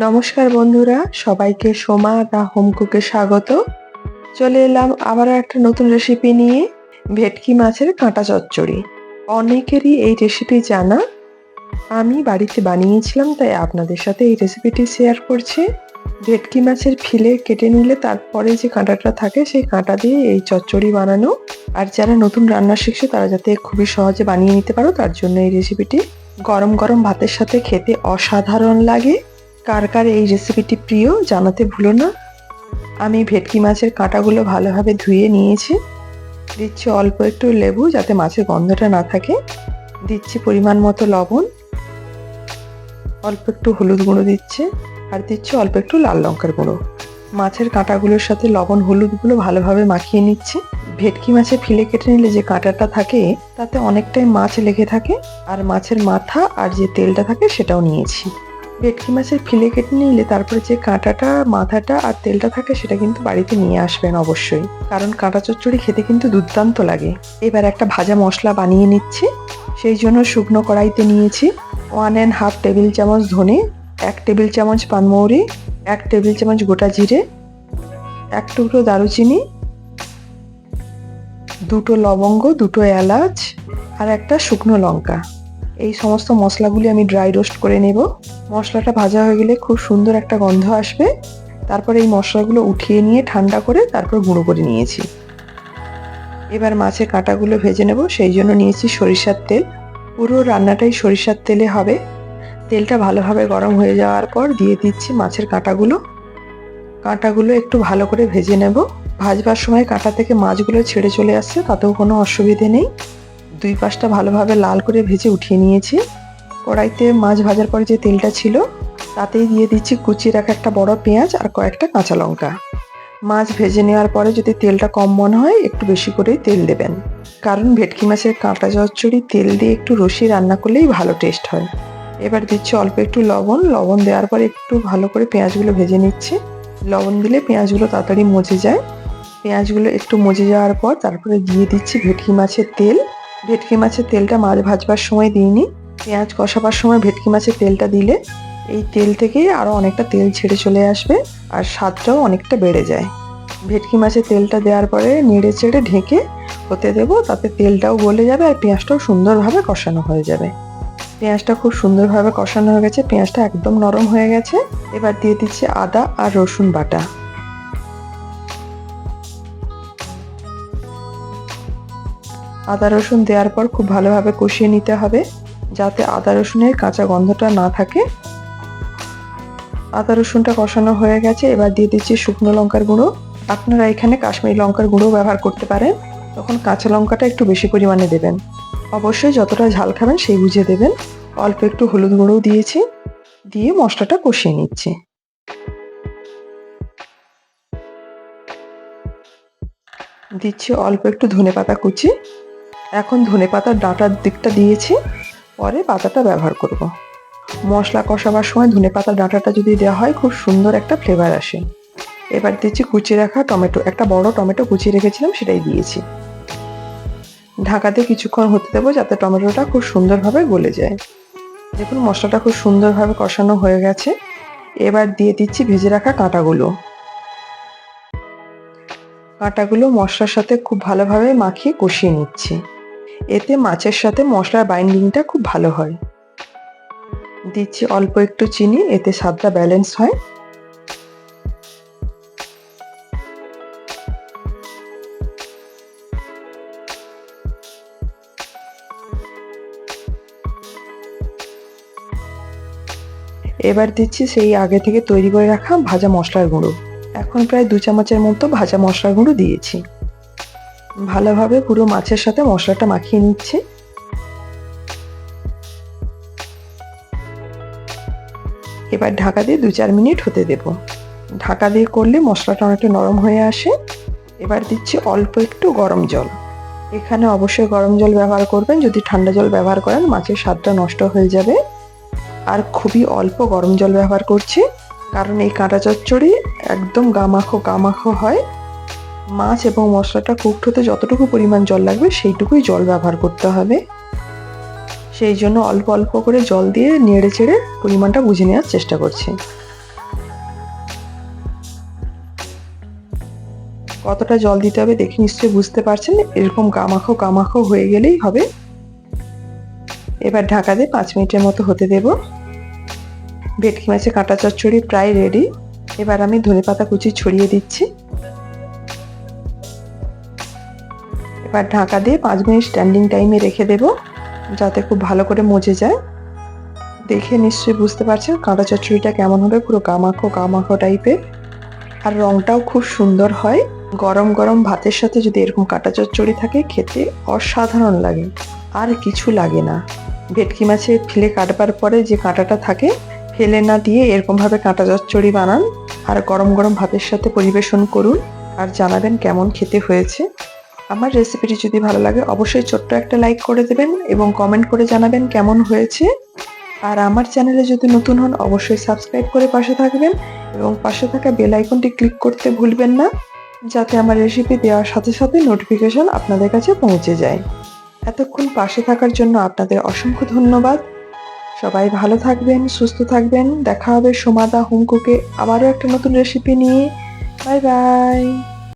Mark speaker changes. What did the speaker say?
Speaker 1: নমস্কার বন্ধুরা, সবাইকে সোমা দা হোম কুকে স্বাগত। চলে এলাম আবার একটা নতুন রেসিপি নিয়ে, ভেটকি মাছের কাঁটা চচ্চড়ি। অনেকেরই এই রেসিপি জানা। আমি বাড়িতে বানিয়েছিলাম, তাই আপনাদের সাথে এই রেসিপিটি শেয়ার করছি। ভেটকি মাছের ফিলে কেটে নিলে তারপরে যে কাঁটাটা থাকে, সেই কাঁটা দিয়ে এই চচ্চড়ি বানানো। আর যারা নতুন রান্না শিখছে, তারা যাতে খুবই সহজে বানিয়ে নিতে পারো, তার জন্য এই রেসিপিটি গরম গরম ভাতের সাথে খেতে অসাধারণ লাগে। কার কার এই রেসিপিটি প্রিয় জানাতে ভুলো না। আমি ভেটকি মাছের কাঁটাগুলো ভালোভাবে ধুয়ে নিয়েছি। দিচ্ছি অল্প একটু লেবু যাতে মাছের গন্ধটা না থাকে। দিচ্ছি পরিমাণ মতো লবণ। অল্প একটু হলুদ গুঁড়ো দিচ্ছে আর দিচ্ছি অল্প একটু লাল লঙ্কার গুঁড়ো। মাছের কাঁটাগুলোর সাথে লবণ হলুদগুলো ভালোভাবে মাখিয়ে নিচ্ছে। ভেটকি মাছে ফিলে কেটে নিলে যে কাঁটাটা থাকে, তাতে অনেকটাই মাছ লেগে থাকে। আর মাছের মাথা আর যে তেলটা থাকে, সেটাও নিয়েছি। ভেটকি মাছের ফিলে কেটে নিলে তারপরে যে কাঁটাটা, মাথাটা আর তেলটা থাকে সেটা কিন্তু বাড়িতে নিয়ে আসবেন অবশ্যই। কারণ কাঁটা চচ্চড়ি খেতে কিন্তু দুর্দান্ত লাগে। এবার একটা ভাজা মশলা বানিয়ে নিচ্ছি। সেই জন্য শুকনো কড়াইতে নিয়েছি ওয়ান অ্যান্ড হাফ টেবিল চামচ ধনে, এক টেবিল চামচ পানমৌরি এক টেবিল চামচ গোটা জিরে, এক টুকরো দারুচিনি, দুটো লবঙ্গ, দুটো এলাচ আর একটা শুকনো লঙ্কা। এই সমস্ত মশলাগুলি আমি ড্রাই রোস্ট করে নেব। মশলাটা ভাজা হয়ে গেলে খুব সুন্দর একটা গন্ধ আসবে। তারপরে এই মশলাগুলো উঠিয়ে নিয়ে ঠান্ডা করে তারপর গুঁড়ো করে নিয়েছি। এবার মাছের কাঁটাগুলো ভেজে নেব, সেই জন্য নিয়েছি সরিষার তেল। পুরো রান্নাটাই সরিষার তেলে হবে। তেলটা ভালোভাবে গরম হয়ে যাওয়ার পর দিয়ে দিচ্ছি মাছের কাঁটাগুলো। কাঁটাগুলো একটু ভালো করে ভেজে নেব। ভাজবার সময় কাঁটা থেকে মাছগুলো ছেড়ে চলে আসছে, তাতেও কোনো অসুবিধে নেই। দুই পাশটা ভালোভাবে লাল করে ভেজে উঠিয়ে নিয়েছি। কড়াইতে মাছ ভাজার পরে যে তেলটা ছিল, তাতেই দিয়ে দিচ্ছি কুচিয়ে রাখা একটা বড় পেঁয়াজ আর কয়েকটা কাঁচা লঙ্কা। মাছ ভেজে নেওয়ার পরে যদি তেলটা কম মনে হয়, একটু বেশি করেই তেল দেবেন। কারণ ভেটকি মাছের কাঁটা চচ্চড়ি তেল দিয়ে একটু রসি রান্না করলেই ভালো টেস্ট হয়। এবার দিচ্ছি অল্প একটু লবণ। লবণ দেওয়ার পরে একটু ভালো করে পেঁয়াজগুলো ভেজে নিচ্ছি। লবণ দিলে পেঁয়াজগুলো তাড়াতাড়ি মজে যায়। পেঁয়াজগুলো একটু মজে যাওয়ার পর তারপরে দিয়ে দিচ্ছি ভেটকি মাছের তেল। ভেটকি মাছের তেলটা মাছ ভাজবার সময় দিইনি। পেঁয়াজ কষাবার সময় ভেটকি মাছের তেলটা দিলে এই তেল থেকেই আরও অনেকটা তেল ছেড়ে চলে আসবে আর স্বাদটাও অনেকটা বেড়ে যায়। ভেটকি মাছের তেলটা দেওয়ার পরে নেড়ে চেড়ে ঢেকে হতে দেবো, তাতে তেলটাও গলে যাবে আর পেঁয়াজটাও সুন্দরভাবে কষানো হয়ে যাবে। পেঁয়াজটা খুব সুন্দরভাবে কষানো হয়ে গেছে, পেঁয়াজটা একদম নরম হয়ে গেছে। এবার দিয়ে দিচ্ছি আদা আর রসুন বাটা। আদা রসুন দেওয়ার পর খুব ভালোভাবে কষিয়ে নিতে হবে, যাতে আদা রসুনের কাঁচা গন্ধটা না থাকে। আদা রসুনটা কষানো হয়ে গেছে, এবার দিয়ে দিচ্ছি শুকনো লঙ্কার গুঁড়ো। আপনারা এখানে কাশ্মীরি লঙ্কার গুঁড়ো ব্যবহার করতে পারেন, তখন কাঁচা লঙ্কাটা একটু বেশি পরিমাণে দেবেন। অবশ্যই যতটা ঝাল খাবেন সেই বুঝে দেবেন। অল্প একটু হলুদ গুঁড়োও দিয়েছি, দিয়ে মশলাটা কষিয়ে নিচ্ছি। দিচ্ছি অল্প একটু ধনে পাতা কুচি এখন ধনে পাতার ডাঁটার দিকটা দিয়েছি, পরে পাতাটা ব্যবহার করব। মশলা কষাবার সময় ধনে পাতার ডাঁটাটা যদি দেওয়া হয়, খুব সুন্দর একটা ফ্লেভার আসে। এবার দিচ্ছি কুচি রাখা টমেটো। একটা বড় টমেটো কুচিয়ে রেখেছিলাম, সেটাই দিয়েছি। ঢাকাতে কিছুক্ষণ হতে দেবো যাতে টমেটোটা খুব সুন্দরভাবে গলে যায়। দেখুন, মশলাটা খুব সুন্দরভাবে কষানো হয়ে গেছে। এবার দিয়ে দিচ্ছি ভেজে রাখা কাঁটাগুলো। কাঁটাগুলো মশলার সাথে খুব ভালোভাবে মাখিয়ে কষিয়ে নিচ্ছি। এতে মাছের সাথে মশলার বাইন্ডিংটা খুব ভালো হয়। দিচ্ছি অল্প একটু চিনি, এতে স্বাদটা ব্যালেন্স হয়। এবার দিচ্ছি সেই আগে থেকে তৈরি করে রাখা ভাজা মশলার গুঁড়ো। এখন প্রায় দু চামচের মতো ভাজা মশলার গুঁড়ো দিয়েছি। ভালোভাবে পুরো মাছের সাথে মশলাটা মাখিয়ে নিচ্ছি। এবার ঢাকা দিয়ে দু চার মিনিট হতে দেব। ঢাকা দিয়ে করলে মশলাটা অনেকটা নরম হয়ে আসে। এবার দিচ্ছি অল্প একটু গরম জল। এখানে অবশ্যই গরম জল ব্যবহার করবেন, যদি ঠান্ডা জল ব্যবহার করেন মাছের স্বাদটা নষ্ট হয়ে যাবে। আর খুবই অল্প গরম জল ব্যবহার করছি, কারণ এই কাঁটা চচ্চড়ি একদম গামাখো গামাখো হয়। মাছ এবং মশলাটা কুকড হতে যতটুকু পরিমাণ জল লাগবে সেইটুকুই জল ব্যবহার করতে হবে। সেই জন্য অল্প অল্প করে জল দিয়ে নেড়ে চেড়ে পরিমাণটা বুঝে নেওয়ার চেষ্টা করছি। কতটা জল দিতে হবে দেখে নিশ্চয়ই বুঝতে পারছেন, এরকম গামাখো গামাখো হয়ে গেলেই হবে। এবার ঢাকা দিয়ে পাঁচ মিনিটের মতো হতে দেব। ভেটকি মাছের কাঁটা চচ্চড়ি প্রায় রেডি এবার আমি ধনে পাতা কুচি ছড়িয়ে দিচ্ছি। এবার ঢাকা দিয়ে পাঁচ মিনিট স্ট্যান্ডিং টাইমে রেখে দেব, যাতে খুব ভালো করে মজে যায়। দেখে নিশ্চয়ই বুঝতে পারছেন কাঁটা চচ্চড়িটা কেমন হবে, পুরো গামাখো গামাখো টাইপের আর রংটাও খুব সুন্দর হয়। গরম গরম ভাতের সাথে যদি এরকম কাঁটা চচ্চড়ি থাকে, খেতে অসাধারণ লাগে। আর কিছু লাগে না। ভেটকি মাছে ফিলে কাটবার পরে যে কাঁটাটা থাকে, ফেলে না দিয়ে এরকমভাবে কাঁটা চচ্চড়ি বানান। আর গরম গরম ভাতের সাথে পরিবেশন করুন। আর জানাবেন কেমন খেতে হয়েছে। আমার রেসিপিটি যদি ভালো লাগে, অবশ্যই ছোট্ট একটা লাইক করে দেবেন এবং কমেন্ট করে জানাবেন কেমন হয়েছে। আর আমার চ্যানেলে যদি নতুন হন, অবশ্যই সাবস্ক্রাইব করে পাশে থাকবেন এবং পাশে থাকা বেল আইকনটি ক্লিক করতে ভুলবেন না, যাতে আমার রেসিপি দেওয়ার সাথে সাথে নোটিফিকেশন আপনাদের কাছে পৌঁছে যায়। এতক্ষণ পাশে থাকার জন্য আপনাদের অসংখ্য ধন্যবাদ। সবাই ভালো থাকবেন, সুস্থ থাকবেন। দেখা হবে সোমাদা হোম কুকে আবারও একটা নতুন রেসিপি নিয়ে। Bye bye